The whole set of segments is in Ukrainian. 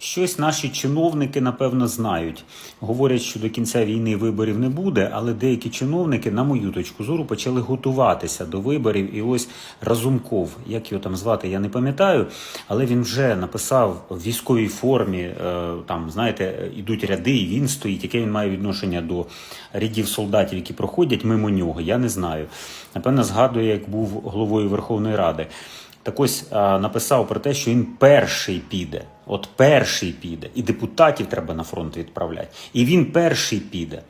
Щось наші чиновники, напевно, знають. Говорять, що до кінця війни виборів не буде, але деякі чиновники, на мою точку зору, почали готуватися до виборів. І ось Разумков, як його там звати, я не пам'ятаю, але він вже написав в військовій формі, е, там, знаєте, ідуть ряди, і він стоїть. Яке він має відношення до рядів солдатів, які проходять мимо нього, я не знаю. Напевно, згадує, як був головою Верховної Ради. Так ось написав про те, що він перший піде. От перший піде, і депутатів треба на фронт відправляти. І він перший піде.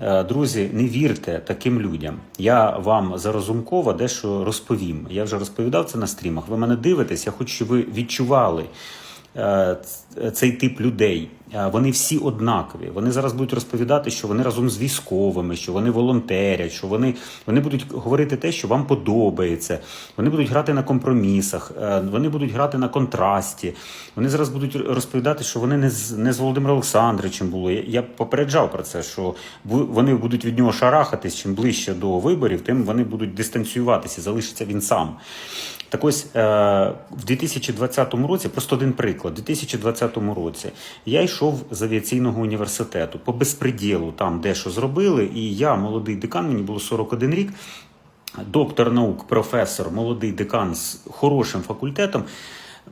Е, Друзі, не вірте таким людям. Я вам за Розумкова дещо розповім. Я вже розповідав це на стрімах. Ви мене дивитесь, я хочу, щоб ви відчували е, цей тип людей. Е, Вони всі однакові. Вони зараз будуть розповідати, що вони разом з військовими, що вони волонтерять, що вони, вони будуть говорити те, що вам подобається. Вони будуть грати на компромісах, е, вони будуть грати на контрасті. Вони зараз будуть розповідати, що вони не з не з Володимиром Олександровичем були. Я, попереджав про це, що вони будуть від нього шарахатись. Чим ближче до виборів, тим вони будуть дистанціюватися. Залишиться він сам. Так ось е, в 2020 році, просто один приклад, в 2020 році я йшов з авіаційного університету по безпреділу, там дещо зробили, і я, молодий декан, мені було 41 рік, доктор наук, професор, молодий декан з хорошим факультетом.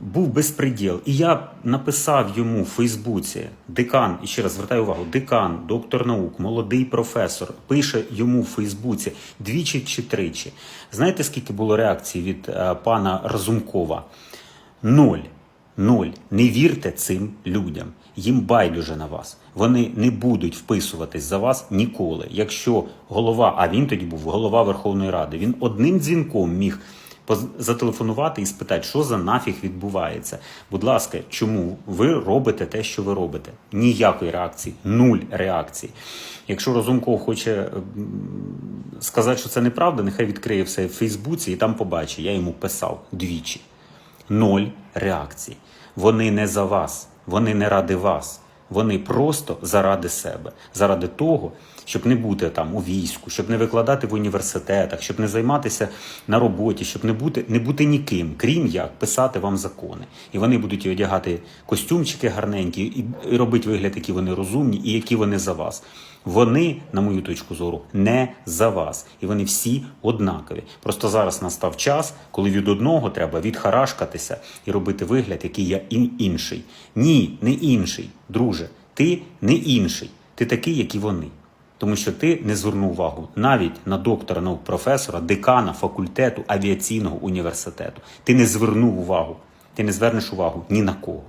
Був безпреділ. І я написав йому в Фейсбуці декан, і ще раз звертаю увагу, декан, доктор наук, молодий професор, пише йому в Фейсбуці двічі чи тричі. Знаєте, скільки було реакцій від е, пана Разумкова? Ноль. Ноль. Не вірте цим людям. Їм байдуже на вас. Вони не будуть вписуватись за вас ніколи. Якщо голова, а він тоді був голова Верховної Ради, він одним дзвінком міг зателефонувати і спитати, що за нафіг відбувається. Будь ласка, чому ви робите те, що ви робите? Ніякої реакції, нуль реакції. Якщо Розумков хоче сказати, що це неправда, нехай відкриє все в Фейсбуці і там побачить. Я йому писав двічі. Ноль реакцій. Вони не за вас, вони не ради вас. Вони просто заради себе, заради того, щоб не бути там у війську, щоб не викладати в університетах, щоб не займатися на роботі, щоб не бути, не бути ніким, крім як писати вам закони. І вони будуть одягати костюмчики гарненькі і, і робити вигляд, які вони розумні і які вони за вас. Вони, на мою точку зору, не за вас. І вони всі однакові. Просто зараз настав час, коли від одного треба відхарашкатися і робити вигляд, який я інший. Ні, не інший, друже. Ти не інший. Ти такий, як і вони. Тому що ти не звернув увагу навіть на доктора наук професора, декана факультету авіаційного університету. Ти не звернув увагу. Ти не звернеш увагу ні на кого.